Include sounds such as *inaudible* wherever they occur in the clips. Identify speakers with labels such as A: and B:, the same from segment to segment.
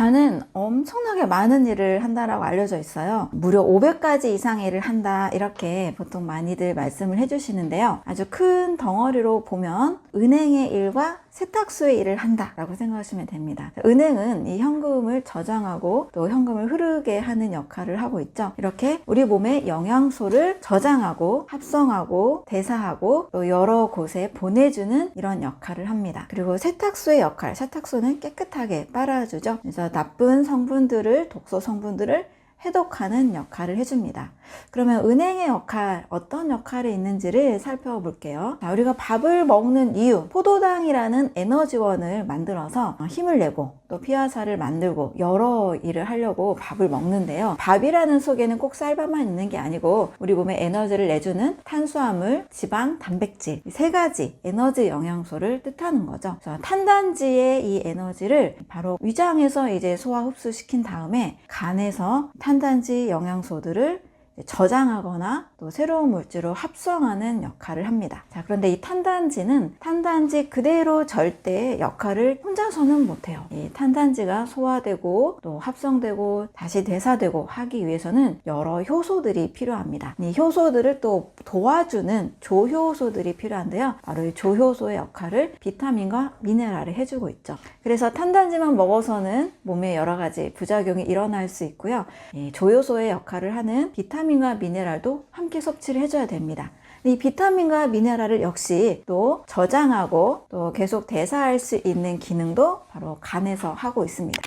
A: 간은 엄청나게 많은 일을 한다라고 알려져 있어요. 무려 500가지 이상의 일을 한다 이렇게 보통 많이들 말씀을 해주시는데요. 아주 큰 덩어리로 보면 은행의 일과 세탁소의 일을 한다라고 생각하시면 됩니다. 은행은 이 현금을 저장하고 또 현금을 흐르게 하는 역할을 하고 있죠. 이렇게 우리 몸에 영양소를 저장하고 합성하고 대사하고 또 여러 곳에 보내주는 이런 역할을 합니다. 그리고 세탁소의 역할, 세탁소는 깨끗하게 빨아주죠. 그래서 나쁜 성분들을, 독소 성분들을 해독하는 역할을 해줍니다. 그러면 은행의 역할, 어떤 역할이 있는지를 살펴볼게요. 자, 우리가 밥을 먹는 이유, 포도당이라는 에너지원을 만들어서 힘을 내고 또 피화살을 만들고 여러 일을 하려고 밥을 먹는데요. 밥이라는 속에는 꼭 쌀밥만 있는 게 아니고 우리 몸에 에너지를 내주는 탄수화물, 지방, 단백질 이세 가지 에너지 영양소를 뜻하는 거죠. 탄단지의 이 에너지를 바로 위장에서 이제 소화 흡수시킨 다음에 간에서 탄단지 영양소들을 저장하거나 또 새로운 물질로 합성하는 역할을 합니다. 자, 그런데 이 탄단지는 탄단지 그대로 절대 역할을 혼자서는 못해요. 이 탄단지가 소화되고 또 합성되고 다시 대사되고 하기 위해서는 여러 효소들이 필요합니다. 이 효소들을 또 도와주는 조효소들이 필요한데요. 바로 이 조효소의 역할을 비타민과 미네랄이 해주고 있죠. 그래서 탄단지만 먹어서는 몸에 여러 가지 부작용이 일어날 수 있고요. 이 조효소의 역할을 하는 비타민과 미네랄도 함께 섭취를 해줘야 됩니다. 이 비타민과 미네랄을 역시 또 저장하고 또 계속 대사할 수 있는 기능도 바로 간에서 하고 있습니다.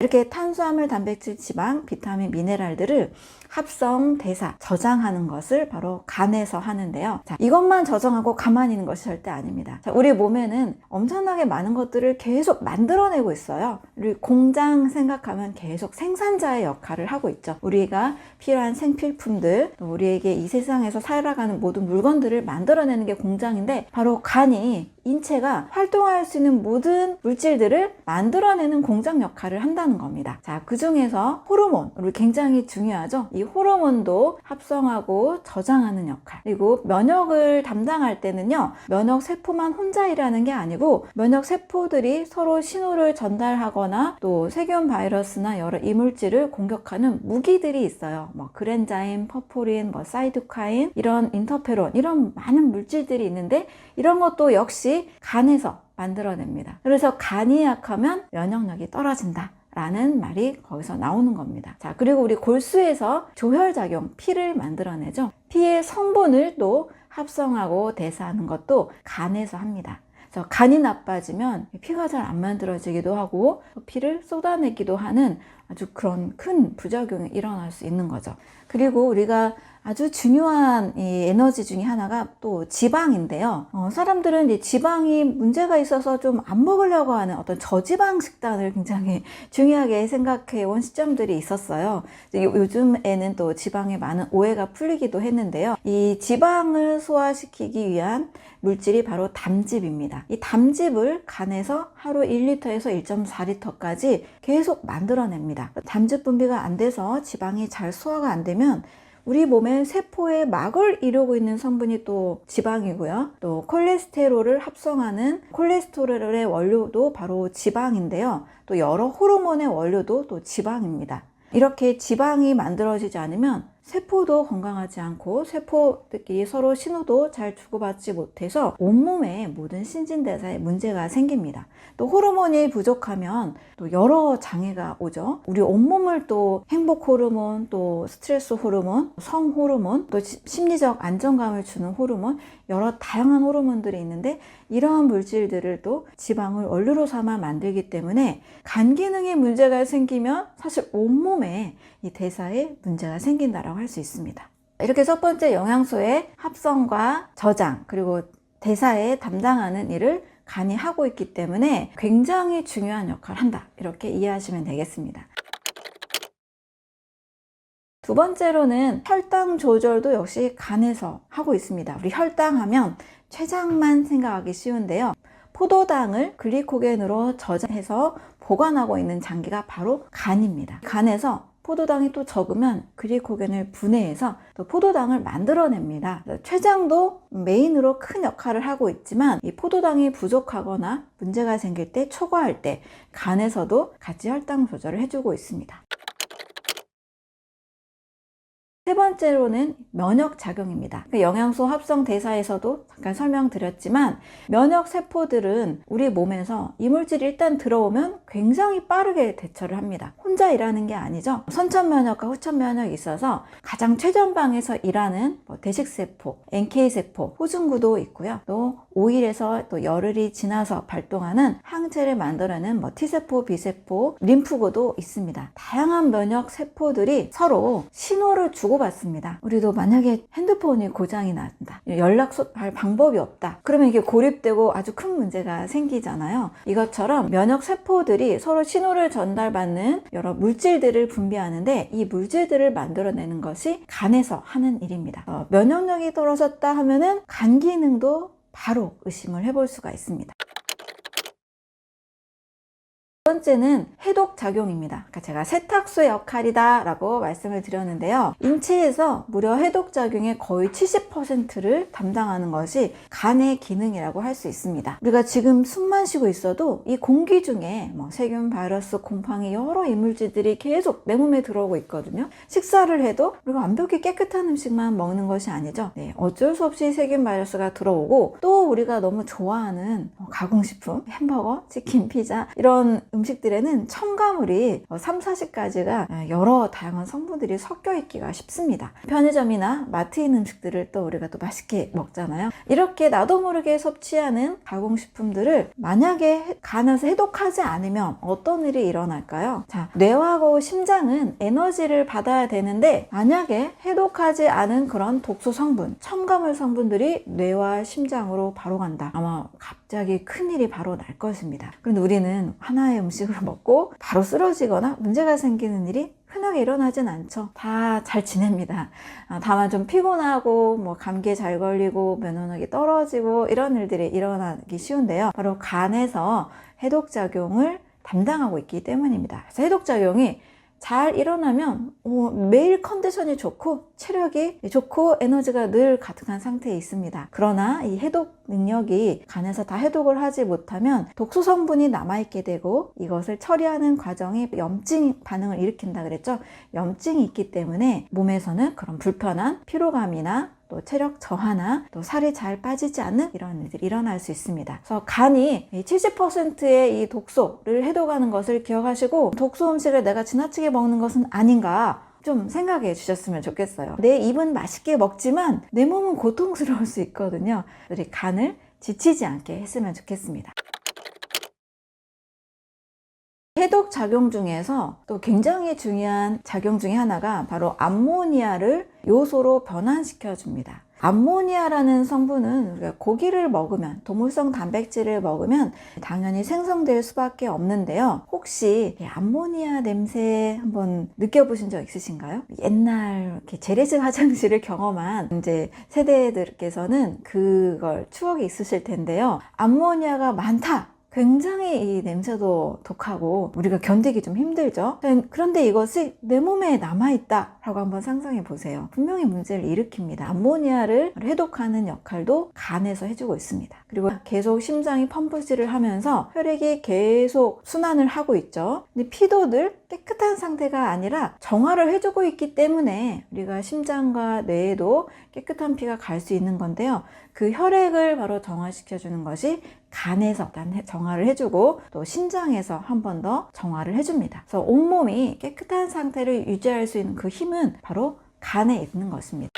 A: 이렇게 탄수화물, 단백질, 지방, 비타민, 미네랄들을 합성, 대사, 저장하는 것을 바로 간에서 하는데요. 자, 이것만 저장하고 가만히 있는 것이 절대 아닙니다. 자, 우리 몸에는 엄청나게 많은 것들을 계속 만들어내고 있어요. 우리 공장 생각하면 계속 생산자의 역할을 하고 있죠. 우리가 필요한 생필품들, 또 우리에게 이 세상에서 살아가는 모든 물건들을 만들어내는 게 공장인데 바로 간이 인체가 활동할 수 있는 모든 물질들을 만들어내는 공장 역할을 한다는 겁니다. 자, 그 중에서 호르몬, 우리 굉장히 중요하죠. 이 호르몬도 합성하고 저장하는 역할. 그리고 면역을 담당할 때는요, 면역 세포만 혼자 일하는 게 아니고 면역 세포들이 서로 신호를 전달하거나 또 세균 바이러스나 여러 이물질을 공격하는 무기들이 있어요. 뭐 그랜자인, 퍼포린, 뭐 사이토카인, 이런 인터페론, 이런 많은 물질들이 있는데 이런 것도 역시 간에서 만들어냅니다. 그래서 간이 약하면 면역력이 떨어진다. 라는 말이 거기서 나오는 겁니다. 자, 그리고 우리 골수에서 조혈작용, 피를 만들어내죠. 피의 성분을 또 합성하고 대사하는 것도 간에서 합니다. 그래서 간이 나빠지면 피가 잘 안 만들어지기도 하고 피를 쏟아내기도 하는 아주 그런 큰 부작용이 일어날 수 있는 거죠. 그리고 우리가 아주 중요한 이 에너지 중에 하나가 또 지방인데요. 어, 사람들은 이 지방이 문제가 있어서 좀 안 먹으려고 하는 어떤 저지방 식단을 굉장히 *laughs* 중요하게 생각해 온 시점들이 있었어요. 요- 요즘에는 또 지방에 많은 오해가 풀리기도 했는데요. 이 지방을 소화시키기 위한 물질이 바로 담즙입니다. 이 담즙을 간에서 하루 1리터에서 1.4리터까지 계속 만들어냅니다. 담즙 분비가 안 돼서 지방이 잘 소화가 안 되면 우리 몸의 세포에 막을 이루고 있는 성분이 또 지방이고요. 또 콜레스테롤을 합성하는 콜레스테롤의 원료도 바로 지방인데요. 또 여러 호르몬의 원료도 또 지방입니다. 이렇게 지방이 만들어지지 않으면 세포도 건강하지 않고 세포들끼리 서로 신호도 잘 주고받지 못해서 온몸에 모든 신진대사에 문제가 생깁니다. 또 호르몬이 부족하면 또 여러 장애가 오죠. 우리 온몸을 또 행복 호르몬, 또 스트레스 호르몬, 성 호르몬, 또 시- 심리적 안정감을 주는 호르몬, 여러 다양한 호르몬들이 있는데 이러한 물질들을 또 지방을 원료로 삼아 만들기 때문에 간 기능에 문제가 생기면 사실 온몸에 이 대사에 문제가 생긴다라고 할 수 있습니다. 이렇게 첫 번째 영양소의 합성과 저장 그리고 대사에 담당하는 일을 간이 하고 있기 때문에 굉장히 중요한 역할을 한다. 이렇게 이해하시면 되겠습니다. 두 번째로는 혈당 조절도 역시 간에서 하고 있습니다. 우리 혈당 하면 췌장만 생각하기 쉬운데요. 포도당을 글리코겐으로 저장해서 보관하고 있는 장기가 바로 간입니다. 간에서 포도당이 또 적으면 글리코겐을 분해해서 또 포도당을 만들어냅니다. 췌장도 메인으로 큰 역할을 하고 있지만 이 포도당이 부족하거나 문제가 생길 때 초과할 때 간에서도 같이 혈당 조절을 해주고 있습니다. 세 번째로는 면역 작용입니다. 그 영양소 합성 대사에서도 잠깐 설명드렸지만 면역 세포들은 우리 몸에서 이물질이 일단 들어오면 굉장히 빠르게 대처를 합니다. 혼자 일하는 게 아니죠. 선천 면역과 후천 면역이 있어서 가장 최전방에서 일하는 뭐 대식세포, NK세포, 호중구도 있고요. 또 5일에서 또 열흘이 지나서 발동하는 항체를 만들어내는 뭐 T세포, B세포, 림프구도 있습니다. 다양한 면역 세포들이 서로 신호를 주고받습니다. 우리도 만약에 핸드폰이 고장이 난다. 연락할 방법이 없다. 그러면 이게 고립되고 아주 큰 문제가 생기잖아요. 이것처럼 면역 세포들이 서로 신호를 전달받는 여러 물질들을 분비하는데 이 물질들을 만들어내는 것이 간에서 하는 일입니다. 어, 면역력이 떨어졌다 하면은 간 기능도 바로 의심을 해볼 수가 있습니다. 두 번째는 해독 작용입니다. 그러니까 제가 세탁소의 역할이다 라고 말씀을 드렸는데요. 인체에서 무려 해독 작용의 거의 70%를 담당하는 것이 간의 기능이라고 할 수 있습니다. 우리가 지금 숨만 쉬고 있어도 이 공기 중에 뭐 세균, 바이러스, 곰팡이 여러 이물질들이 계속 내 몸에 들어오고 있거든요. 식사를 해도 우리가 완벽히 깨끗한 음식만 먹는 것이 아니죠. 네, 어쩔 수 없이 세균, 바이러스가 들어오고 또 우리가 너무 좋아하는 뭐 가공식품, 햄버거, 치킨, 피자 이런 음식들에는 첨가물이 3, 40가지가 여러 다양한 성분들이 섞여 있기가 쉽습니다. 편의점이나 마트에 있는 음식들을 또 우리가 또 맛있게 먹잖아요. 이렇게 나도 모르게 섭취하는 가공식품들을 만약에 간에서 해독하지 않으면 어떤 일이 일어날까요? 자, 뇌하고 심장은 에너지를 받아야 되는데 만약에 해독하지 않은 그런 독소 성분, 첨가물 성분들이 뇌와 심장으로 바로 간다. 아마 갑자기 큰일이 바로 날 것입니다. 그런데 우리는 하나의 음식을 먹고 바로 쓰러지거나 문제가 생기는 일이 흔하게 일어나진 않죠. 다 잘 지냅니다. 아, 다만 좀 피곤하고 뭐 감기에 잘 걸리고 면역력이 떨어지고 이런 일들이 일어나기 쉬운데요. 바로 간에서 해독작용을 담당하고 있기 때문입니다. 그래서 해독작용이 잘 일어나면 어, 매일 컨디션이 좋고 체력이 좋고 에너지가 늘 가득한 상태에 있습니다. 그러나 이 해독 능력이 간에서 다 해독을 하지 못하면 독소 성분이 남아있게 되고 이것을 처리하는 과정이 염증 반응을 일으킨다 그랬죠. 염증이 있기 때문에 몸에서는 그런 불편한 피로감이나 또 체력 저하나 또 살이 잘 빠지지 않는 이런 일들이 일어날 수 있습니다. 그래서 간이 70%의 이 독소를 해독하는 것을 기억하시고 독소 음식을 내가 지나치게 먹는 것은 아닌가 좀 생각해 주셨으면 좋겠어요. 내 입은 맛있게 먹지만 내 몸은 고통스러울 수 있거든요. 우리 간을 지치지 않게 했으면 좋겠습니다. 해독 작용 중에서 또 굉장히 중요한 작용 중에 하나가 바로 암모니아를 요소로 변환시켜 줍니다. 암모니아라는 성분은 우리가 고기를 먹으면 동물성 단백질을 먹으면 당연히 생성될 수밖에 없는데요. 혹시 이 암모니아 냄새 한번 느껴보신 적 있으신가요? 옛날 이렇게 재래식 화장실을 경험한 이제 세대들께서는 그걸 추억이 있으실 텐데요. 암모니아가 많다. 굉장히 이 냄새도 독하고 우리가 견디기 좀 힘들죠. 그런데 이것이 내 몸에 남아있다라고 한번 상상해 보세요. 분명히 문제를 일으킵니다. 암모니아를 해독하는 역할도 간에서 해주고 있습니다. 그리고 계속 심장이 펌프질을 하면서 혈액이 계속 순환을 하고 있죠. 근데 피도 늘 깨끗한 상태가 아니라 정화를 해주고 있기 때문에 우리가 심장과 뇌에도 깨끗한 피가 갈 수 있는 건데요. 그 혈액을 바로 정화시켜주는 것이 간에서 정화를 해주고 또 심장에서 한 번 더 정화를 해줍니다. 그래서 온몸이 깨끗한 상태를 유지할 수 있는 그 힘은 바로 간에 있는 것입니다.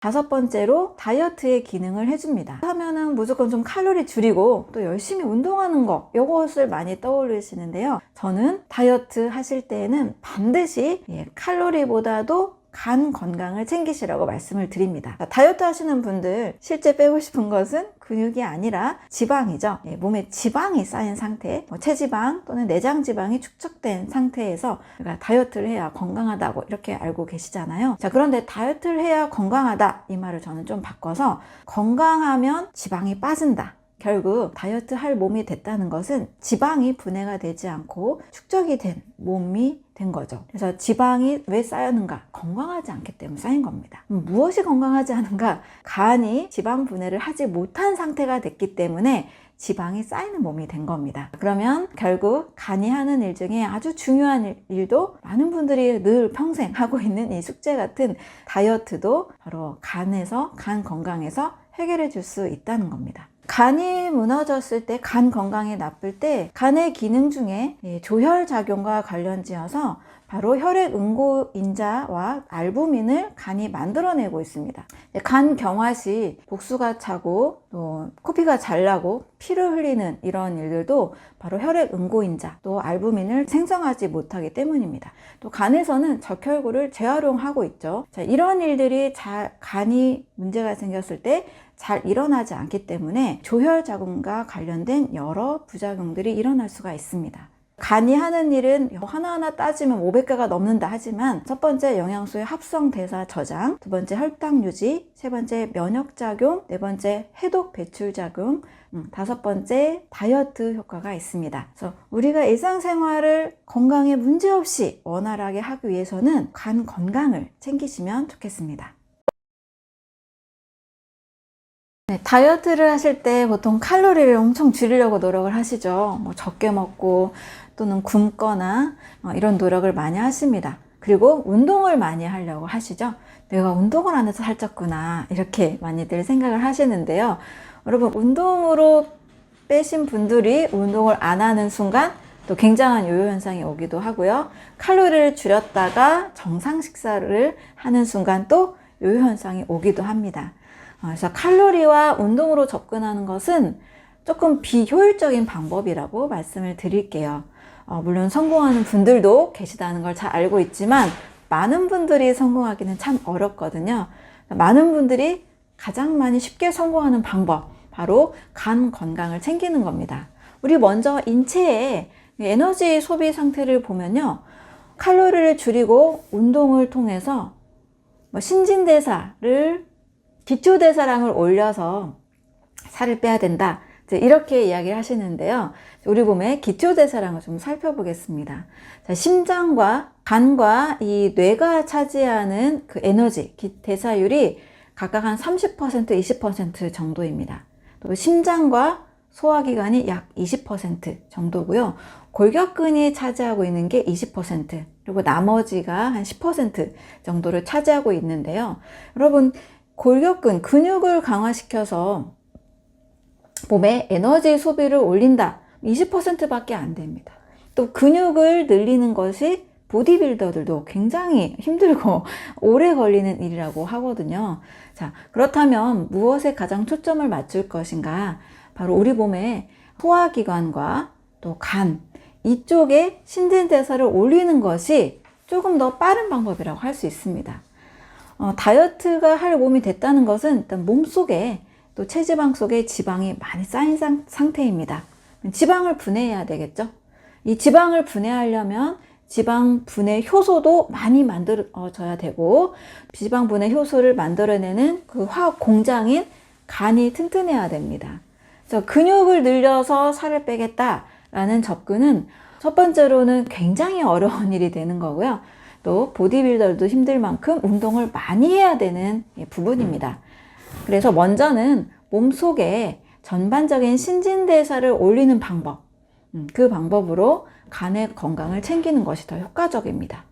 A: 다섯 번째로 다이어트의 기능을 해줍니다. 하면은 무조건 좀 칼로리 줄이고 또 열심히 운동하는 거 이것을 많이 떠올리시는데요. 저는 다이어트 하실 때에는 반드시 예, 칼로리보다도 간 건강을 챙기시라고 말씀을 드립니다. 다이어트 하시는 분들 실제 빼고 싶은 것은 근육이 아니라 지방이죠. 예, 몸에 지방이 쌓인 상태, 뭐 체지방 또는 내장 지방이 축적된 상태에서 우리가 다이어트를 해야 건강하다고 이렇게 알고 계시잖아요. 자, 그런데 다이어트를 해야 건강하다 이 말을 저는 좀 바꿔서 건강하면 지방이 빠진다. 결국 다이어트 할 몸이 됐다는 것은 지방이 분해가 되지 않고 축적이 된 몸이 된 거죠. 그래서 지방이 왜 쌓였는가? 건강하지 않기 때문에 쌓인 겁니다. 음, 무엇이 건강하지 않은가? 간이 지방 분해를 하지 못한 상태가 됐기 때문에 지방이 쌓이는 몸이 된 겁니다. 그러면 결국 간이 하는 일 중에 아주 중요한 일- 일도 많은 분들이 늘 평생 하고 있는 이 숙제 같은 다이어트도 바로 간에서, 간 건강에서 해결해 줄 수 있다는 겁니다. 간이 무너졌을 때, 간 건강이 나쁠 때, 간의 기능 중에 이 조혈 작용과 관련지어서 바로 혈액 응고 인자와 알부민을 간이 만들어내고 있습니다. 간 경화 시 복수가 차고 또 코피가 잘 나고 피를 흘리는 이런 일들도 바로 혈액 응고 인자 또 알부민을 생성하지 못하기 때문입니다. 또 간에서는 적혈구를 재활용하고 있죠. 자, 이런 일들이 잘 간이 문제가 생겼을 때잘 일어나지 않기 때문에 조혈 자궁과 관련된 여러 부작용들이 일어날 수가 있습니다. 간이 하는 일은 하나하나 따지면 500개가 넘는다 하지만 첫 번째 영양소의 합성 대사 저장, 두 번째 혈당 유지, 세 번째 면역 작용, 네 번째 해독 배출 작용, 음, 다섯 번째 다이어트 효과가 있습니다. 그래서 우리가 일상생활을 건강에 문제없이 원활하게 하기 위해서는 간 건강을 챙기시면 좋겠습니다. 네, 다이어트를 하실 때 보통 칼로리를 엄청 줄이려고 노력을 하시죠. 뭐 적게 먹고 또는 굶거나 어, 이런 노력을 많이 하십니다. 그리고 운동을 많이 하려고 하시죠. 내가 운동을 안 해서 살쪘구나. 이렇게 많이들 생각을 하시는데요. 여러분, 운동으로 빼신 분들이 운동을 안 하는 순간 또 굉장한 요요 현상이 오기도 하고요. 칼로리를 줄였다가 정상 식사를 하는 순간 또 요요 현상이 오기도 합니다. 어, 그래서 칼로리와 운동으로 접근하는 것은 조금 비효율적인 방법이라고 말씀을 드릴게요. 어, 물론 성공하는 분들도 계시다는 걸 잘 알고 있지만 많은 분들이 성공하기는 참 어렵거든요. 많은 분들이 가장 많이 쉽게 성공하는 방법, 바로 간 건강을 챙기는 겁니다. 우리 먼저 인체의 에너지 소비 상태를 보면요. 칼로리를 줄이고 운동을 통해서 뭐 신진대사를 기초대사량을 올려서 살을 빼야 된다. 이렇게 이야기를 하시는데요. 우리 몸의 기초대사량을 좀 살펴보겠습니다. 자, 심장과 간과 이 뇌가 차지하는 그 에너지, 기- 대사율이 각각 한 30%, 20% 정도입니다. 또 심장과 소화기관이 약 20% 정도고요. 골격근이 차지하고 있는 게 20%, 그리고 나머지가 한 10% 정도를 차지하고 있는데요. 여러분, 골격근, 근육을 강화시켜서 몸의 에너지 소비를 올린다. 20%밖에 안 됩니다. 또 근육을 늘리는 것이 보디빌더들도 굉장히 힘들고 *laughs* 오래 걸리는 일이라고 하거든요. 자, 그렇다면 무엇에 가장 초점을 맞출 것인가? 바로 우리 몸의 소화기관과 또 간, 이쪽에 신진대사를 올리는 것이 조금 더 빠른 방법이라고 할 수 있습니다. 어, 다이어트가 할 몸이 됐다는 것은 일단 몸 속에 또 체지방 속에 지방이 많이 쌓인 상, 상태입니다. 지방을 분해해야 되겠죠? 이 지방을 분해하려면 지방 분해 효소도 많이 만들어져야 되고 지방 분해 효소를 만들어내는 그 화학 공장인 간이 튼튼해야 됩니다. 그래서 근육을 늘려서 살을 빼겠다라는 접근은 첫 번째로는 굉장히 어려운 *laughs* 일이 되는 거고요. 또 보디빌더도 힘들 만큼 운동을 많이 해야 되는 부분입니다. 그래서 먼저는 몸 속에 전반적인 신진대사를 올리는 방법, 음, 그 방법으로 간의 건강을 챙기는 것이 더 효과적입니다.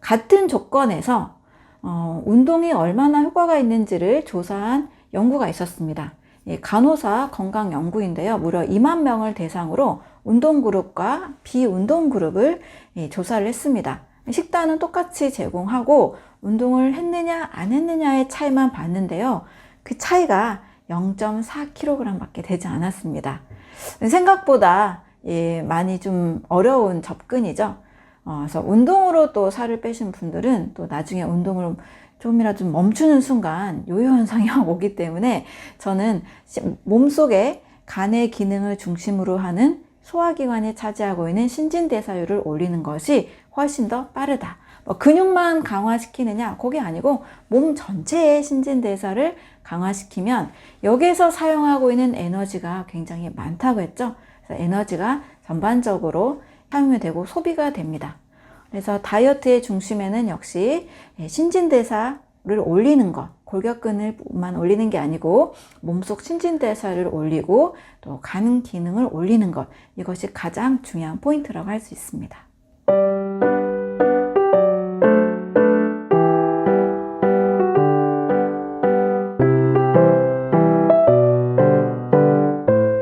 A: 같은 조건에서 어, 운동이 얼마나 효과가 있는지를 조사한 연구가 있었습니다. 이 간호사 건강 연구인데요. 무려 2만 명을 대상으로 운동 그룹과 비운동 그룹을 예, 조사를 했습니다. 식단은 똑같이 제공하고 운동을 했느냐 안 했느냐의 차이만 봤는데요. 그 차이가 0.4kg 밖에 되지 않았습니다. 생각보다 예, 많이 좀 어려운 접근이죠. 어, 그래서 운동으로 또 살을 빼신 분들은 또 나중에 운동을 좀이라도 좀 멈추는 순간 요요 현상이 *laughs* 오기 때문에 저는 몸속에 간의 기능을 중심으로 하는 소화기관이 차지하고 있는 신진대사율을 올리는 것이 훨씬 더 빠르다. 뭐 근육만 강화시키느냐? 그게 아니고 몸 전체의 신진대사를 강화시키면 여기에서 사용하고 있는 에너지가 굉장히 많다고 했죠. 그래서 에너지가 전반적으로 사용이 되고 소비가 됩니다. 그래서 다이어트의 중심에는 역시 신진대사를 올리는 것, 골격근을만 올리는 게 아니고 몸속 신진대사를 올리고 또 간 기능을 올리는 것 이것이 가장 중요한 포인트라고 할 수 있습니다.